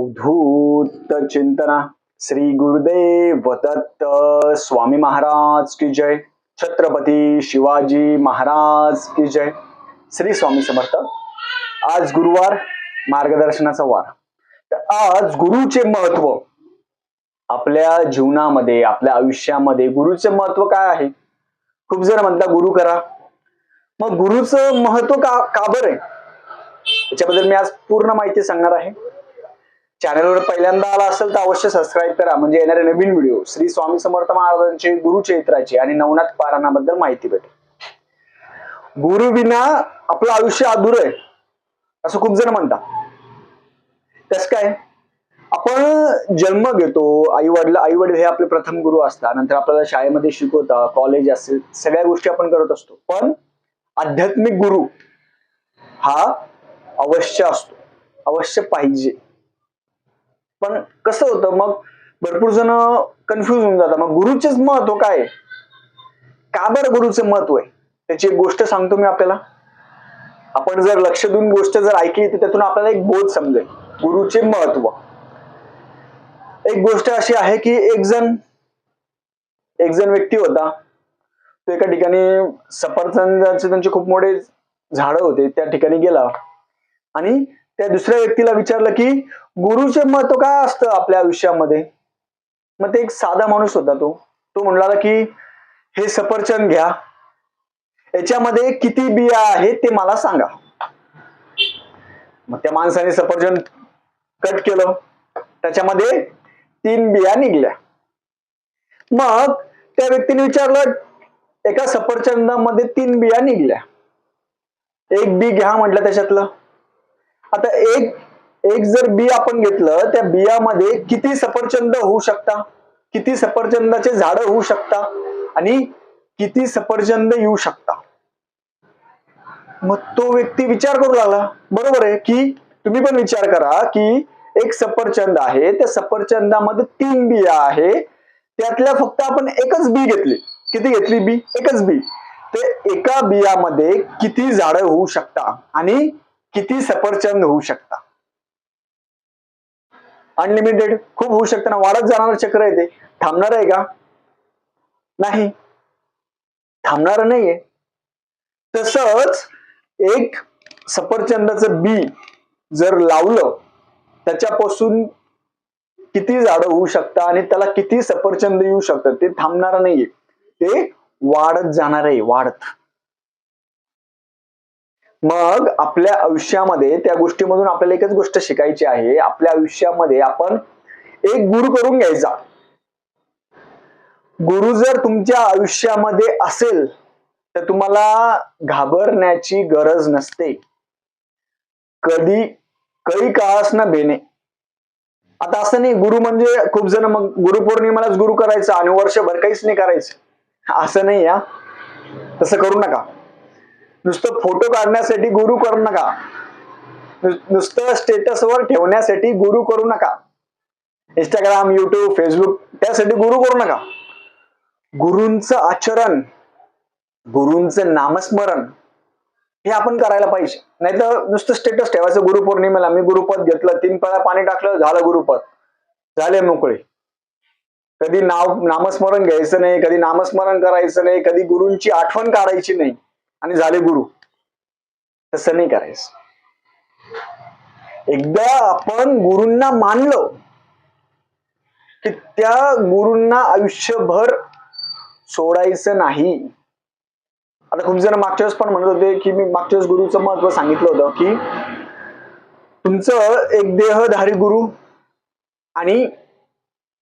अवधूत चिंतना। श्री गुरुदेव दत्त स्वामी महाराज की जय। छत्रपती शिवाजी महाराज की जय। श्री स्वामी समर्थ। आज गुरुवार मार्गदर्शनाचा वार। तर आज गुरुचे महत्त्व आपल्या जीवनामध्ये आपल्या आयुष्यामध्ये गुरुचे महत्त्व काय आहे? खूप जण म्हणता गुरु करा. मग गुरुचं महत्त्व का का बरं? आहे याच्याबद्दल मी आज पूर्ण माहिती सांगणार आहे. चॅनलवर पहिल्यांदा आला असेल तर अवश्य सबस्क्राईब करा. म्हणजे येणारे नवीन व्हिडिओ श्री स्वामी समर्थ महाराजांचे गुरुचरित्राची आणि नवनाथ पारायणाबद्दल माहिती भेटेल. गुरु विना आपलं आयुष्य अधुर आहे असं खूप जण म्हणतात. तस काय? आपण जन्म घेतो आई वडील आई वडील हे आपले प्रथम गुरु असतात. नंतर आपल्याला शाळेमध्ये शिकवतात कॉलेज असेल सगळ्या गोष्टी आपण करत असतो. पण आध्यात्मिक गुरु हा अवश्य असतो. अवश्य पाहिजे. पण कसं होतं मग भरपूर जण कन्फ्युज होऊन जातात. मग गुरुचेच महत्त्व काय का बरं गुरुचं महत्त्व आहे? त्याची एक गोष्ट सांगतो मी आपल्याला. आपण जर लक्ष देऊन गोष्ट जर ऐकली तर त्यातून आपल्याला एक बोध समजेल. गुरुचे महत्त्व. एक गोष्ट अशी आहे की एक जण एक जण व्यक्ती होता. तो एका ठिकाणी सफरचंदाचे त्यांचे खूप मोठे झाड होते. त्या ठिकाणी गेला. आणि त्या दुसऱ्या व्यक्तीला विचारलं की गुरुचे महत्त्व काय असतं आपल्या आयुष्यामध्ये? मग ते एक साधा माणूस होता तो. तो म्हणला की हे सफरचंद घ्या. याच्यामध्ये किती बिया आहेत ते मला सांगा. मग त्या माणसाने सफरचंद कट केलं. त्याच्यामध्ये तीन बिया निघल्या. मग त्या व्यक्तीने विचारलं एका सफरचंदामध्ये तीन बिया निघल्या. एक बी घ्या म्हटलं त्याच्यातलं. आता एक एक जर बी आपण घेतलं त्या बियामध्ये किती सफरचंद होऊ शकता? किती सफरचंदाचे झाड होऊ शकता? आणि किती सफरचंद येऊ शकता? मग तो व्यक्ती विचार करू लागला. बरोबर आहे की तुम्ही पण विचार करा की एक सफरचंद आहे त्या सफरचंदामध्ये तीन बिया आहे. त्यातल्या फक्त आपण एकच बी घेतली. किती घेतली बी एकच बी ते एका बियामध्ये किती झाडं होऊ शकता? आणि किती सफरचंद होऊ शकता? अनलिमिटेड खूप होऊ शकतं ना वाढत जाणार चक्र आहे ते. थांबणार आहे का? नाही. थांबणार नाहीये. तसंच एक सफरचंदाचं बी जर लावलं त्याच्यापासून किती झाडं होऊ शकतात आणि त्याला किती सफरचंद येऊ शकतात ते थांबणार नाहीये. ते वाढत जाणार आहे वाढत. मग आपल्या आयुष्यामध्ये त्या गोष्टीमधून आपल्याला एकच गोष्ट शिकायची आहे. आपल्या आयुष्यामध्ये आपण एक गुरु करून घ्यायचा. गुरु जर तुमच्या आयुष्यामध्ये असेल तर तुम्हाला घाबरण्याची गरज नसते. कधी कधी काळास न बेने आता असं नाही गुरु म्हणजे खूप जण मग गुरुपौर्णिमेलाच गुरु करायचं आणि वर्षभर काहीच नाही करायचं. असं नाही या तसं करू नका. नुसतं फोटो काढण्यासाठी गुरु करू नका. नुसतं स्टेटसवर ठेवण्यासाठी गुरु करू नका. इंस्टाग्राम युट्यूब फेसबुक त्यासाठी गुरु करू नका. गुरूंचं आचरण गुरूंचं नामस्मरण हे आपण करायला पाहिजे. नाही तर नुसतं स्टेटस ठेवायचं गुरुपौर्णिमेला मी गुरुपद घेतलं तीन पळा पाणी टाकलं झालं गुरुपद. झाले मोकळे. कधी नाव नामस्मरण घ्यायचं नाही कधी नामस्मरण करायचं नाही कधी गुरूंची आठवण काढायची नाही. आणि झाले गुरु. तसं नाही करायचं. एकदा आपण गुरूंना मानलं की त्या गुरूंना आयुष्यभर सोडायचं नाही. आता खूप जण मागच्या वेळेस पण म्हणत होते की मी मागच्या वेळेस गुरुचं महत्त्व सांगितलं होतं की तुमचं एक देहधारी गुरु आणि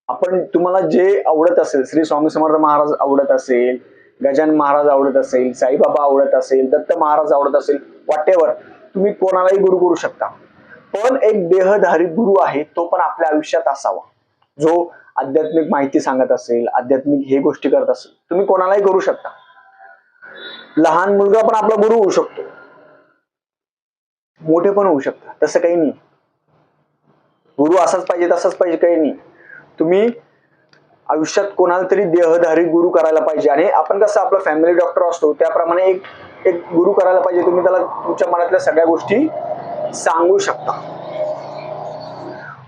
आपण तुम्हाला जे आवडत असेल श्री स्वामी समर्थ महाराज आवडत असेल गजानन महाराज आवडत असेल साईबाबा आवडत असेल दत्त महाराज आवडत असेल वाटेवर तुम्ही कोणालाही गुरु करू शकता. पण एक देहधारी गुरु आहे तो पण आपल्या आयुष्यात असावा. जो आध्यात्मिक माहिती सांगत असेल आध्यात्मिक हे गोष्टी करत असेल तुम्ही कोणालाही करू शकता. लहान मुलगा पण आपला गुरु होऊ शकतो. मोठे पण होऊ शकतात तसं काही नाही. गुरु असाच पाहिजे तसंच पाहिजे काही नाही. तुम्ही आयुष्यात कोणाला तरी देहधारी गुरु करायला पाहिजे. आणि आपण कसं आपला फॅमिली डॉक्टर असतो त्याप्रमाणे एक एक गुरु करायला पाहिजे. तुम्ही त्याला तुमच्या मनातल्या सगळ्या गोष्टी सांगू शकता.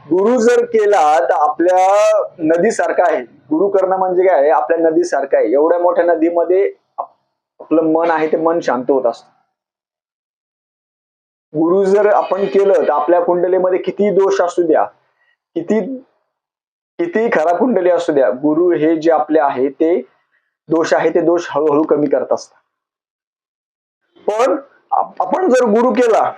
गुरु जर केला तर आपल्या नदीसारखा आहे. गुरु करणं म्हणजे काय? आहे? आपल्या नदीसारखं आहे. एवढ्या मोठ्या नदीमध्ये आपलं मन आहे ते मन शांत होत असतं. गुरु जर आपण केलं तर आपल्या कुंडलीमध्ये किती दोष असू द्या किती कितीही खरा कुंडली असू द्या गुरु हे जे आपले आहे ते दोष आहे ते दोष हळूहळू कमी करत असतात. पण आपण जर गुरु केला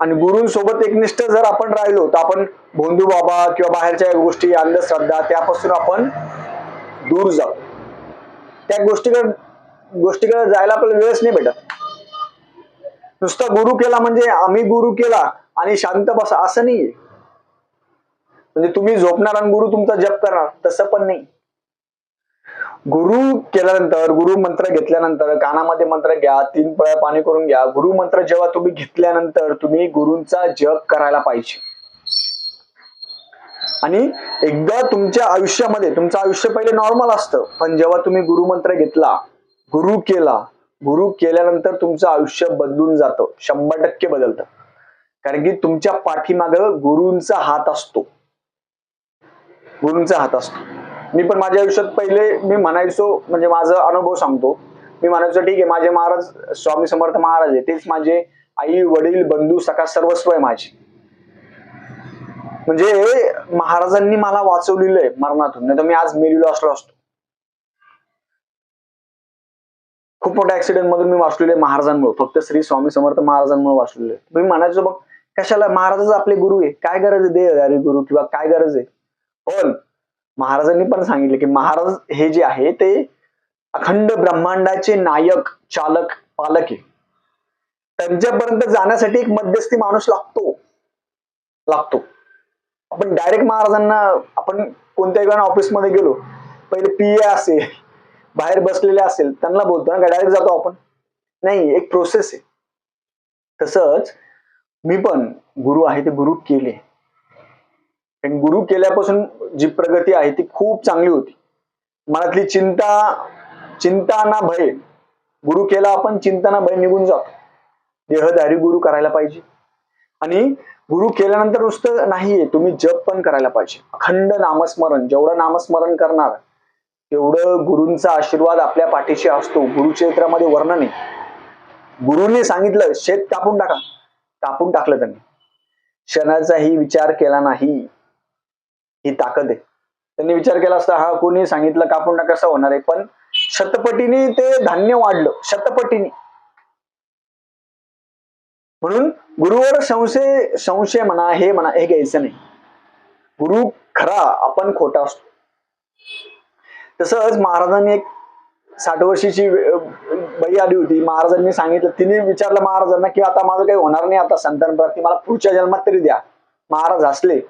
आणि गुरुंसोबत एकनिष्ठ जर आपण राहिलो तर आपण भोंदू बाबा किंवा बाहेरच्या गोष्टी अंधश्रद्धा त्यापासून आपण दूर जाऊ. त्या गोष्टीकडे गोष्टीकडे जायला आपल्याला वेळच नाही भेटत. नुसता गुरु केला म्हणजे आम्ही गुरु केला आणि शांत बसा असं नाहीये. म्हणजे तुम्ही झोपणार आणि गुरु तुमचा जप करणार तसं पण नाही. गुरु केल्यानंतर गुरु मंत्र घेतल्यानंतर कानामध्ये मंत्र घ्या तीन पळ्या पाणी करून घ्या. गुरु मंत्र जेव्हा तुम्ही घेतल्यानंतर तुम्ही गुरूंचा जप करायला पाहिजे. आणि एकदा तुमच्या आयुष्यामध्ये तुमचं आयुष्य पहिले नॉर्मल असतं. पण जेव्हा तुम्ही गुरुमंत्र घेतला गुरु केला गुरु केल्यानंतर तुमचं आयुष्य बदलून जातं. शंभर टक्के बदलतं. कारण की तुमच्या पाठीमाग गुरूंचा हात असतो. गुरुंचा हात असतो. मी पण माझ्या आयुष्यात पहिले मी म्हणायचो म्हणजे माझा अनुभव सांगतो. मी म्हणायचो ठीक आहे माझे महाराज स्वामी समर्थ महाराज आहे तेच माझे आई वडील बंधू सखा सर्वस्व आहे माझे. म्हणजे महाराजांनी मला वाचवलेलं आहे मरणातून नाही तर मी आज मेलेलो असलो असतो. खूप मोठ्या ऍक्सिडेंट मधून मी वाचलेले आहे महाराजांमुळे फक्त श्री स्वामी समर्थ महाराजांमुळे वाचलेले आहे. मी म्हणायचो बघ कशाला? महाराजच आपले गुरु आहे. काय गरज आहे? दे अरे गुरु किंवा काय गरज आहे? पण महाराजांनी पण सांगितले की महाराज हे जे आहे ते अखंड ब्रह्मांडाचे नायक चालक पालक आहे. त्यांच्यापर्यंत जाण्यासाठी एक मध्यस्थी माणूस लागतो. लागतो. आपण डायरेक्ट महाराजांना आपण कोणत्याही वेळा ऑफिसमध्ये गेलो पहिले पी ए असेल बाहेर बसलेले असेल त्यांना बोलतो ना डायरेक्ट जातो आपण. नाही एक प्रोसेस आहे. तसंच मी पण गुरु आहे ते गुरु केले. गुरु केल्यापासून जी प्रगती आहे ती खूप चांगली होती. मनातली चिंता चिंता ना भय गुरु केला आपण चिंता ना भय निघून जातो. देहधारी गुरु करायला पाहिजे. आणि गुरु केल्यानंतर नुसतं नाहीये तुम्ही जप पण करायला पाहिजे. अखंड नामस्मरण जेवढं नामस्मरण करणार तेवढं गुरूंचा आशीर्वाद आपल्या पाठीशी असतो. गुरुचरित्रामध्ये वर्णन आहे. गुरुने सांगितलं शेत कापून टाका. कापून टाकलं त्यांनी. क्षणाचाही विचार केला नाही. ही ताकद आहे. त्यांनी विचार केला असता हा कोणी सांगितलं कापून ना कसं होणार आहे? पण शतपटीने ते धान्य वाढलं शतपटीने. म्हणून गुरुवर संशय संशय म्हणा हे म्हणा हे घ्यायचं नाही. गुरु खरा आपण खोटा असतो. तसंच महाराजांनी एक साठ वर्षीची बाई आली होती. महाराजांनी सांगितलं तिने विचारलं महाराजांना की आता माझं काही होणार नाही आता संतान प्राप्ती मला पुढच्या जन्मात तरी द्या. महाराज हसले.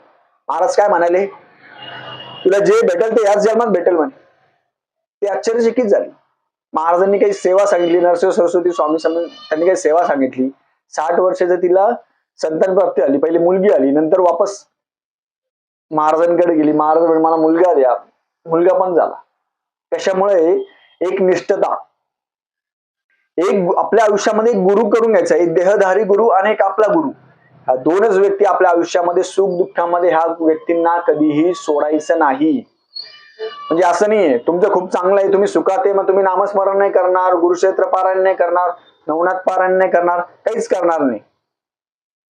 महाराज काय म्हणाले? तुला जे भेटेल ते याच जन्मात भेटेल म्हणे. ते आश्चर्यचकित झाली. महाराजांनी काही सेवा सांगितली नरसिंह सरस्वती स्वामी त्यांनी काही सेवा सांगितली. साठ वर्षाचं तिला संतान प्राप्ती आली पहिली मुलगी आली नंतर वापस महाराजांकडे गेली. महाराज म्हणे मला मुलगा द्या. मुलगा पण झाला. कशामुळे? एक निष्ठता. एक आपल्या आयुष्यामध्ये एक गुरु करून घ्यायचा. एक देहधारी गुरु आणि एक आपला गुरु. दोनच व्यक्ती आपल्या आयुष्यामध्ये सुख दुःखामध्ये ह्या व्यक्तींना कधीही सोडायचं नाही. म्हणजे असं नाहीये. तुमचं खूप चांगलं आहे. तुम्ही सुखात आहे मग तुम्ही नामस्मरण नाही करणार गुरुक्षेत्र पारायण नाही करणार नवनाथ पारायण नाही करणार काहीच करणार नाही.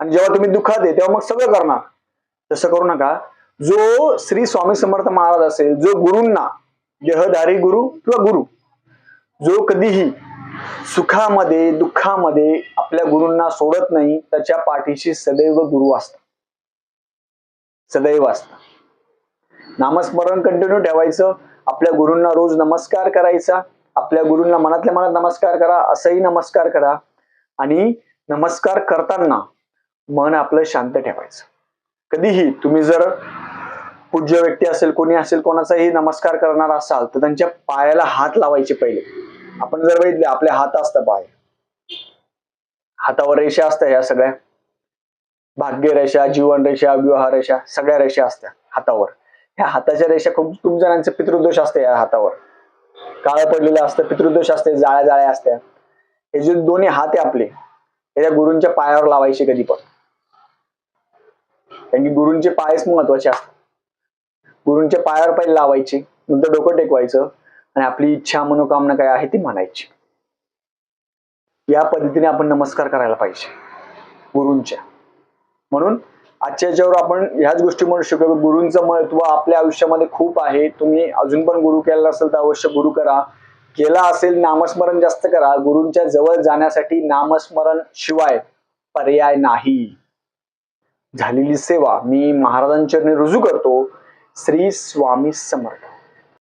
आणि जेव्हा तुम्ही दुःखात आहे तेव्हा मग सगळं करणार. तसं करू नका. जो श्री स्वामी समर्थ महाराज असेल जो गुरूंना देहधारी गुरु किंवा गुरु जो कधीही सुखामध्ये दुःखामध्ये आपल्या गुरूंना सोडत नाही त्याच्या पाठीशी सदैव गुरु असतात. सदैव असतात. नामस्मरण कंटिन्यू ठेवायचं. आपल्या गुरूंना रोज नमस्कार करायचा. आपल्या गुरूंना मनातल्या मनात नमस्कार करा असंही नमस्कार करा. आणि नमस्कार करताना मन आपलं शांत ठेवायचं. कधीही तुम्ही जर पूज्य व्यक्ती असेल कोणी असेल कोणाचाही नमस्कार करणार असाल तर त्यांच्या पायाला हात लावायचे पहिले. आपण जर बघितले आपले हात असतं पाय हातावर रेषा असतात ह्या सगळ्या. भाग्य रेषा जीवन रेषा विवाह रेषा सगळ्या रेषा असत्या हातावर. ह्या हाताच्या रेषा खूप खूप जणांचे पितृदोष असते या हातावर. काळं पडलेलं असतं पितृदोष असते जाळ्या जाळ्या असत्या हे जे दोन्ही हात आहे आपले हे त्या गुरूंच्या पायावर लावायचे कधी पण. कारण की गुरूंचे पायच महत्त्वाचे असतात. गुरूंच्या पायावर पहिले लावायचे नंतर डोकं टेकवायचं. आणि आपली इच्छा मनोकामना काय आहे ती म्हणायची या पद्धतीने आपण नमस्कार करायला पाहिजे. गुरूंच्या. म्हणून आजच्या याच्यावर आपण ह्याच गोष्टी म्हणू शकतो गुरूंचं महत्त्व आपल्या आयुष्यामध्ये खूप आहे. तुम्ही अजून पण गुरु केला असेल तर अवश्य गुरु करा. केला असेल नामस्मरण जास्त करा. गुरूंच्या जवळ जाण्यासाठी नामस्मरण शिवाय पर्याय नाही. झालेली सेवा मी महाराजांच्या रुजू करतो. श्री स्वामी समर्थ.